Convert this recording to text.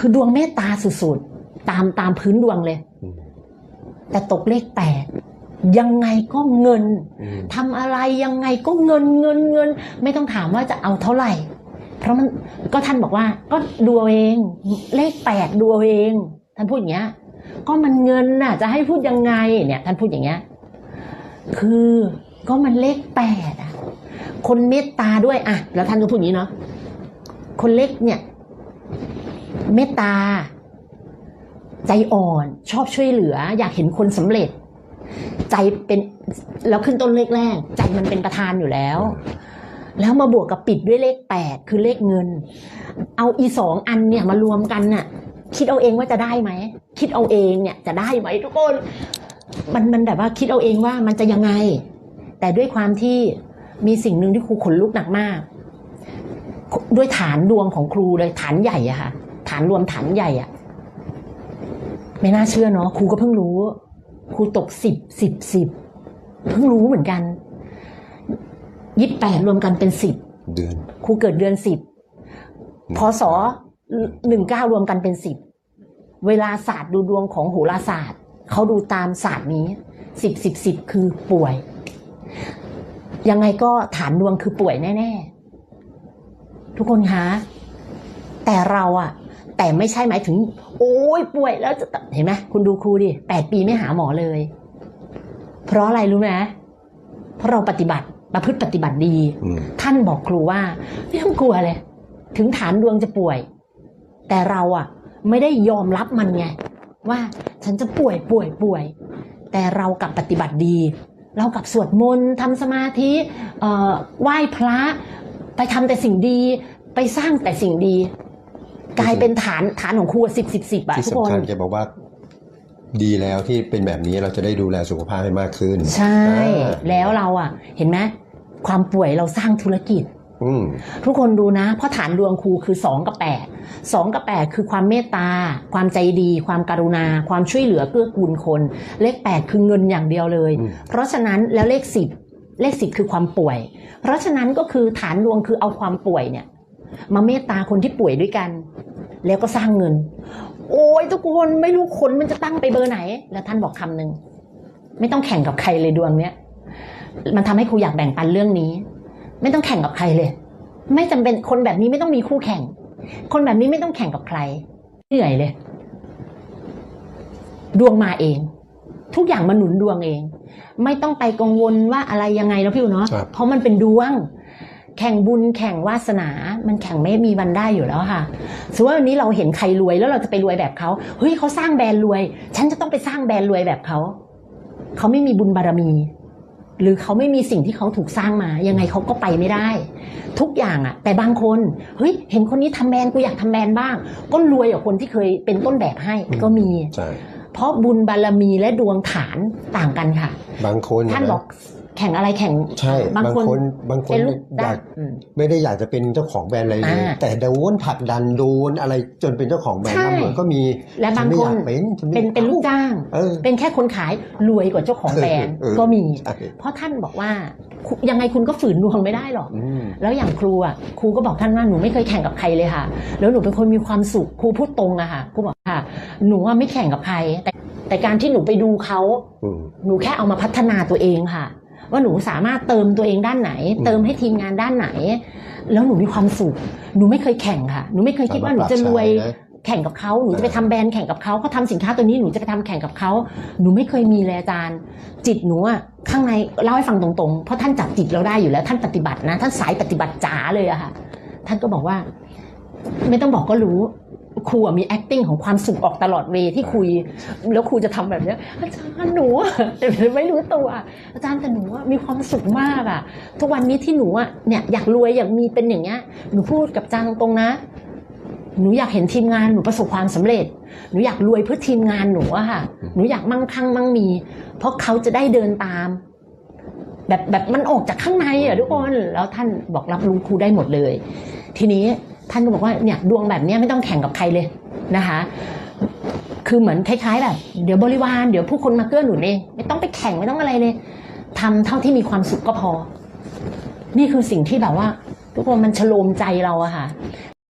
คือดวงเมตตาสุดๆ ตามตามพื้นดวงเลยอืมแต่ตกเลขแปดยังไงก็เงินอืมทำอะไรยังไงก็เงินเงินเงิน ไม่ต้องถามว่าจะเอาเท่าไหร่ เพราะมันก็ท่านบอกว่า ก็ดูเอาเองเลขแปดดูเอาเอง ท่านพูดอย่างเงี้ย ก็มันเงินน่ะ จะให้พูดยังไงเนี่ย ท่านพูดอย่างเงี้ย คือก็มันเลขแปดอะ คนเมตตาด้วยอะ แล้วท่านก็พูดอย่างนี้เนาะคนเล็กเนี่ย เมตตา ใจอ่อนชอบช่วยเหลือ อยากเห็นคนสำเร็จ ใจเป็นแล้วขึ้นต้นเลขแรก ใจมันเป็นประธานอยู่แล้ว แล้วมาบวกกับปิดด้วยเลขแปดคือเลขเงิน เอาอีสองอันเนี่ยมารวมกันน่ะ คิดเอาเองว่าจะได้ไหมคิดเอาเองเนี่ยจะได้ไหมทุกคนมันมันแบบว่าคิดเอาเองว่ามันจะยังไง แต่ด้วยความที่มีสิ่งหนึ่งที่ครูขนลุกหนักมาก ด้วยฐานดวงของครูเลยฐานใหญ่อะค่ะ ฐานรวมฐานใหญ่อะไม่น่าเชื่อเนาะครูก็เพิ่งรู้ครูตกสิบสิบสิบเพิ่งรู้เหมือนกันยี่สิบแปดรวมกันเป็นสิบเดือนครูเกิดเดือนสิบพศหนึ่งเก้ารวมกันเป็นสิบเวลาศาสตร์ดูดวงของโหราศาสตร์เขาดูตามศาสตร์นี้สิบสิบสิบคือป่วย ยังไงก็ฐานดวงคือป่วยแน่ ๆ ทุกคนคะแต่เราอะ แต่ไม่ใช่หมายถึง โอ้ยป่วยแล้วจะตเห็นไหมคุณดูครูดิแปดปีไม่หาหมอเลย เพราะอะไรรู้ไหมเพราะเราปฏิบัติประพฤติปฏิบัติดีอืมท่านบอกครูว่าไม่ต้องกลัวเลย ถึงฐานดวงจะป่วย แต่เราอะไม่ได้ยอมรับมันไง ว่าฉันจะป่วยป่วยป่วย แต่เรากลับปฏิบัติดี เรากลับสวดมนต์ทำสมาธิเอ่อไหว้พระ ไปทำแต่สิ่งดี ไปสร้างแต่สิ่งดี กลายเป็นฐานฐานของครูสิบสิบสิบอะที่ทุกคสำน คัญแกบอกว่า ดีแล้วที่เป็นแบบนี้เราจะได้ดูแลสุขภาพให้มากขึ้นใช่ อ่าแล้วเราอะเห็นไหมความป่วยเราสร้างธุรกิจ อืม ทุกคนดูนะ เพราะฐานดวงครูคือ 2 กับ 8 2 กับ 8 คือความเมตตา ความใจดี ความการุณา ความช่วยเหลือเกื้อกูลคน เลข 8 คือเงินอย่างเดียวเลย อืม เพราะฉะนั้นแล้วเลข 10 เลข 10 คือความป่วย เพราะฉะนั้นก็คือฐานดวงคือเอาความป่วยเนี่ย มาเมตตาคนที่ป่วยด้วยกัน แล้วก็สร้างเงิน โอ้ยทุกคนไม่รู้คนมันจะตั้งไปเบอร์ไหน แล้วท่านบอกคำหนึ่งไม่ต้องแข่งกับใครเลยดวงเนี้ยมันทำให้ครูอยากแบ่งปันเรื่องนี้ ไม่ต้องแข่งกับใครเลย ไม่จำเป็นคนแบบนี้ไม่ต้องมีคู่แข่ง คนแบบนี้ไม่ต้องแข่งกับใคร เหนื่อยเลย ดวงมาเอง ทุกอย่างมาหนุนดวงเอง ไม่ต้องไปกังวลว่าอะไรยังไงแล้วพี่อูเนาะครับเพราะมันเป็นดวง แข่งบุญแข่งวาสนา มันแข่งไม่มีวันได้อยู่แล้วค่ะสมมติว่าวันนี้เราเห็นใครรวยแล้วเราจะไปรวยแบบเขาเฮ้ยเขาสร้างแบรนด์รวย ฉันจะต้องไปสร้างแบรนด์รวยแบบเขาเขาไม่มีบุญบารมี หรือเขาไม่มีสิ่งที่เขาถูกสร้างมา ยังไงเขาก็ไปไม่ได้ ทุกอย่างอะแต่บางคนเฮ้ยเห็นคนนี้ทำแบรนด์กูอยากทำแบรนด์บ้าง ก็รวยกว่าคนที่เคยเป็นต้นแบบให้ก็มีใช่เพราะบุญบารมีและดวงฐานต่างกันค่ะ บางคนท่านนะบอก แข่งอะไรแข่งใช่บางบางคนคนบางคนเป็นลูกอได้ยากอืมไม่ได้อยากจะเป็นเจ้าของแบรนด์อะไรเลยอ่าแต่โดนผลักดันโดนอะไรจนเป็นเจ้าของแบรนด์ใช่ร่ำรวยก็มีและบางฉัไม่คอนยากเป็นฉัไม่เป็นเป็นลูกจ้างเออเป็นแค่คนขายรวยกว่าเจ้าของแบรนด์เออก็มีใช่เพราะท่านบอกว่าคุณยังไงคุณก็ฝืนดวงไม่ได้หรอกอืมแล้วอย่างครูอะครูก็บอกท่านว่าหนูไม่เคยแข่งกับใครเลยค่ะ แล้วหนูเป็นคนมีความสุขครูพูดตรงอะค่ะครูบอกค่ะ หนูว่าไม่แข่งกับใครแต่แต่การที่หนูไปดูเขาอืมหนูแค่เอามาพัฒนาตัวเองค่ะ ว่าหนูสามารถเติมตัวเองด้านไหนอืมเติมให้ทีมงานด้านไหน แล้วหนูมีความสุขหนูไม่เคยแข่งค่ะ หนูไม่เคยคิดว่าหนูจะรวยสามารถปรับใช้นะแข่งกับเขาหนูจะไปทำแบรนด์แข่งกับเขาเขาทำสินค้าตัวนี้หนูจะไปทำแข่งกับเขาหนูไม่เคยมีเลยอาจารย์ จิตหนูอะข้างในเล่าให้ฟังตรงๆ เพราะท่านจับจิตเราได้อยู่แล้ว ท่านปฏิบัตินะ ท่านสายปฏิบัติจ๋าเลยอะค่ะ ท่านก็บอกว่า ไม่ต้องบอกก็รู้ ครูอะมี acting ของความสุขออกตลอดเวที่คุย แล้วครูจะทำแบบเนี้ยอาจารย์หนูอะแต่ไม่รู้ตัว อาจารย์แต่หนูอะมีความสุขมากอะทุกวันนี้ที่หนูอะเนี่ยอยากรวยอยากมีเป็นอย่างเงี้ยหนูพูดกับอาจารย์ตรงๆนะ หนูอยากเห็นทีมงานหนูประสบความสำเร็จ หนูอยากรวยเพื่อทีมงานหนูอะค่ะ หนูอยากมั่งคั่งมั่งมี เพราะเขาจะได้เดินตาม แบบแบบมันออกจากข้างในอะทุกคนแล้วท่านบอกรับรู้ครูได้หมดเลย ทีนี้ ท่านก็บอกว่าเนี่ยดวงแบบนี้ไม่ต้องแข่งกับใครเลยนะคะคือเหมือนคล้ายๆแบบเดี๋ยวบริวารเดี๋ยวผู้คนมาเกื้อหนุนเองไม่ต้องไปแข่งไม่ต้องอะไรเลยทำเท่าที่มีความสุขก็พอ นี่คือสิ่งที่แบบว่า ทุกคนมันฉโลมใจเราอะค่ะ